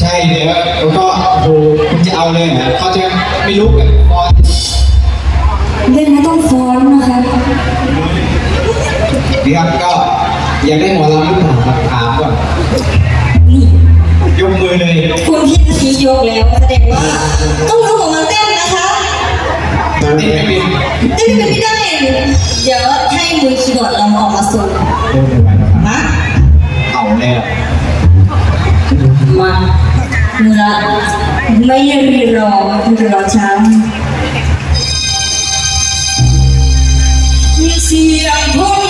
ใช่เดี๋ยวแล้วก็โอ้โหคุณจะเอาเลยเหรอเขาจะไม่ลุกอะพอเล่นไม่ต้องฟ้อนนะคะ ดีครับก็อยากได้หมอลำหรือเปล่าครับถามก่อนนี่ยกมือเลยคุณพี่นาทียกแล้วแสดงว่าต้องรู้ของมันเต้นนะคะเต้นไม่เป็นเต้นเป็นไม่ได้ เดี๋ยวให้มือคีย์บอร์ดเราออกมาส่งเต้นไม่ไหวแล้วครับนะเอาแล้ မှာငါမရရီရောဘူရောချမ်းမြစီအဖို့